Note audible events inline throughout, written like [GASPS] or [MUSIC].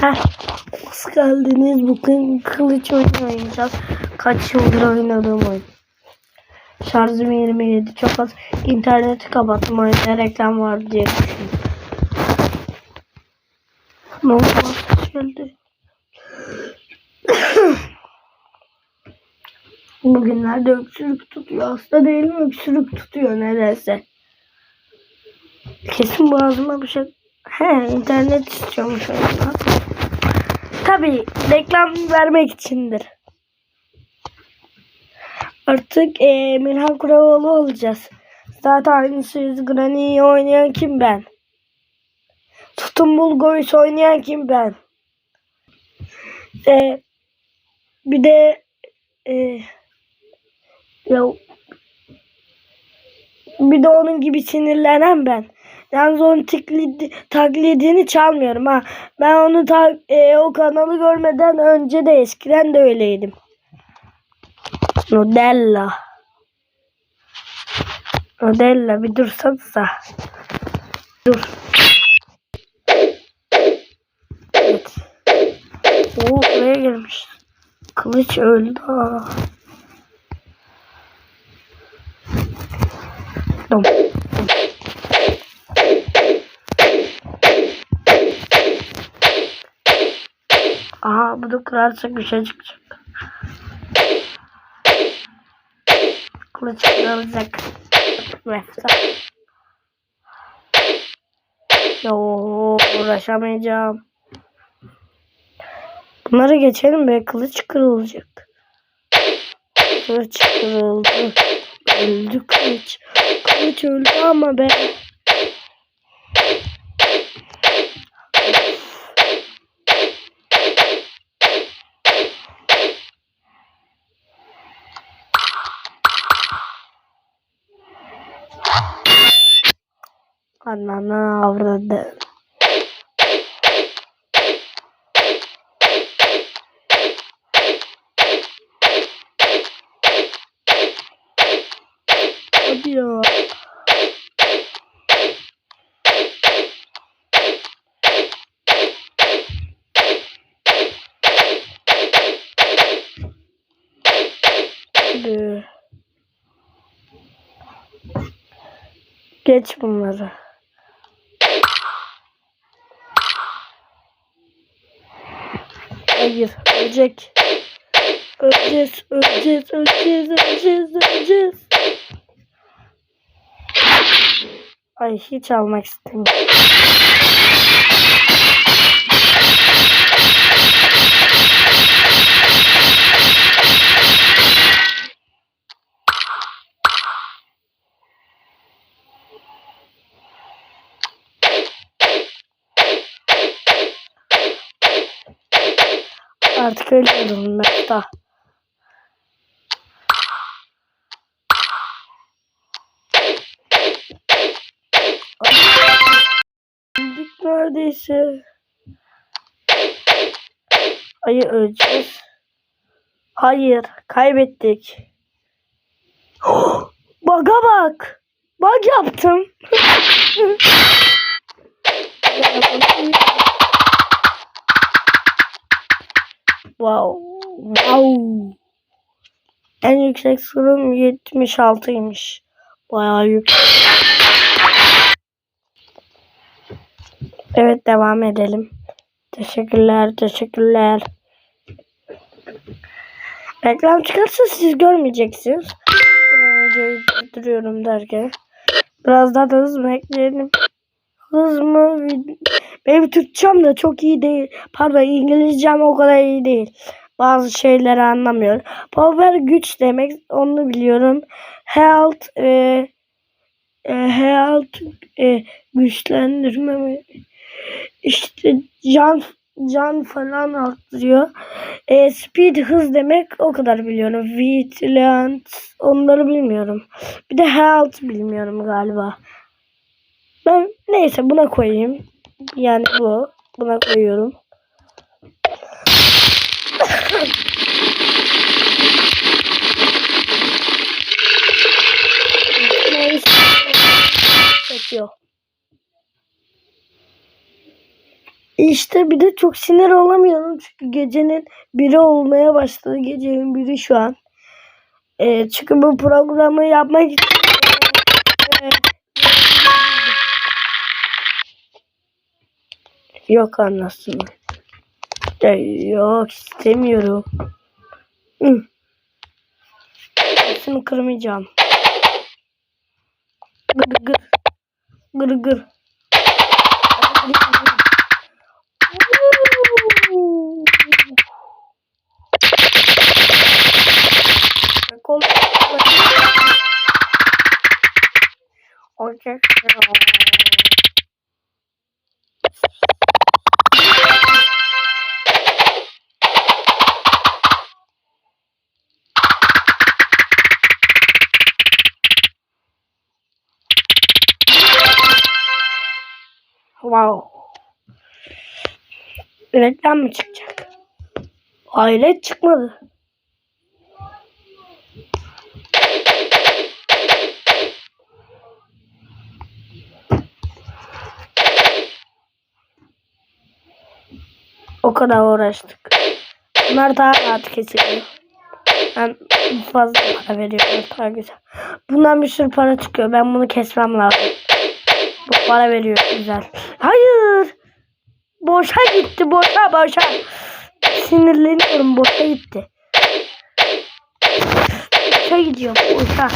Hoş geldiniz. Bugün kılıç oynayacağız. Kaç yıldır oynadığım oyun. Şarjım 27. Çok az. İnterneti kapattım oyunda reklam var diye düşündüm. Ne oldu? Geldi. [COUGHS] Bugünlerde öksürük tutuyor. Hasta değilim öksürük tutuyor nedense. Kesin boğazıma bir şey... He internet istiyormuş oyunda. Tabii reklam vermek içindir. Artık eee Milhan Kuravoğlu olacağız. Zaten aynısı yüz Granny'yi oynayan kim ben? Tutun Bulgoviç oynayan kim ben? E, bir de e, ya bir de onun gibi sinirlenen ben. Yalnız onun taklidi, taklidini çalmıyorum ha. Ben onu ta, e, o kanalı görmeden önce de eskiden de öyleydim. Nodella. Nodella bir dursanıza. Dur. Evet. Oo buraya gelmiş. Kılıç öldü. ha. Dom. Aha bunu kırarsak bir şey çıkacak. Kılıç kırılacak. Mefta. Yo uğraşamayacağım. Bunları geçelim be kılıç kırılacak. Kılıç kırıldı. Öldü kılıç. Kılıç öldü ama ben Ananı avradı. Hadi. Geç bunları. Hayır, ölecek. Öleceğiz, öleceğiz, öleceğiz, öleceğiz, öleceğiz. Ay hiç almak istemiyorum. Artık ölüyorum ben daha. Öldük neredeyse. Hayır öleceğiz. Hayır kaybettik. [GASPS] Baga bak. Bug yaptım. Yüksek sınırım 76'ymış. Bayağı yüksek. Evet devam edelim. Teşekkürler, teşekkürler. Reklam çıkarsa siz görmeyeceksiniz. Durduruyorum derken. Biraz daha da hız mı ekleyelim? Hız mı? Benim Türkçem de çok iyi değil. Pardon İngilizcem o kadar iyi değil. Bazı şeyleri anlamıyorum. Power güç demek onu biliyorum. Health e, e, health e, güçlendirme? İşte can can falan arttırıyor. E, speed hız demek o kadar biliyorum. Vigilant onları bilmiyorum. Bir de health bilmiyorum galiba. Ben neyse buna koyayım. Yani bu. Buna koyuyorum. Çekiyor. İşte bir de çok sinir olamıyorum çünkü gecenin biri olmaya başladı. Gecenin biri şu an. Ee, çünkü bu programı yapmak için Ee, Yok anlasın. Yok istemiyorum. Hı. Hepsini kırmayacağım. Gır gır. Gır gır. [LAUGHS] Wow. Reklam mı çıkacak? Hayret çıkmadı. O kadar uğraştık. Bunlar daha rahat kesiliyor. Ben fazla para veriyorum. Daha güzel. Bundan bir sürü para çıkıyor. Ben bunu kesmem lazım. Bu para veriyor güzel. Boşa gitti. Boşa boşa. Sinirleniyorum. Boşa gitti. Boşa gidiyor. Boşa.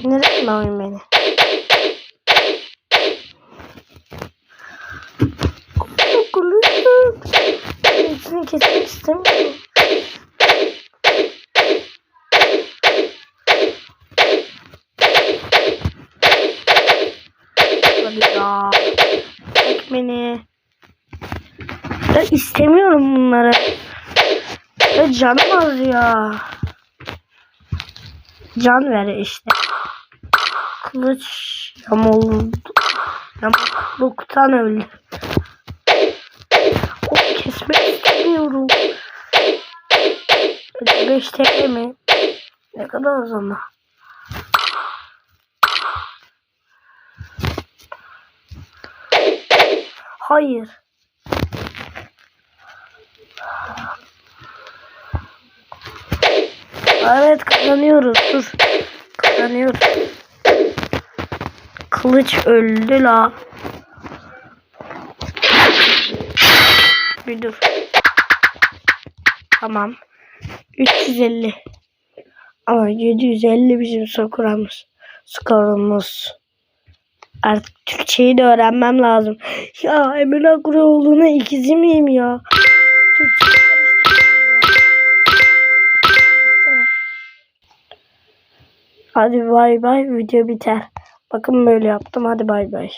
Sinir etme oyun beni. Kulüp. Hepsini kesmek istemiyorum. Ya. Çek beni. Ya istemiyorum bunları. Ya canım az ya. Can ver işte. Kılıç yamuldu. Yamukluktan öldü. O kesmek istemiyorum. 5 TL mi? Ne kadar o zaman? Hayır. Evet kazanıyoruz. Dur. Kazanıyoruz. Kılıç öldü la. Bir dur. Tamam. 350. Ama 750 bizim skorumuz. Skorumuz. Artık Türkçeyi de öğrenmem lazım. Ya Emir Akroğlu'na ikizi miyim ya? Türkçe Hadi bay bay video biter. Bakın böyle yaptım hadi bay bay.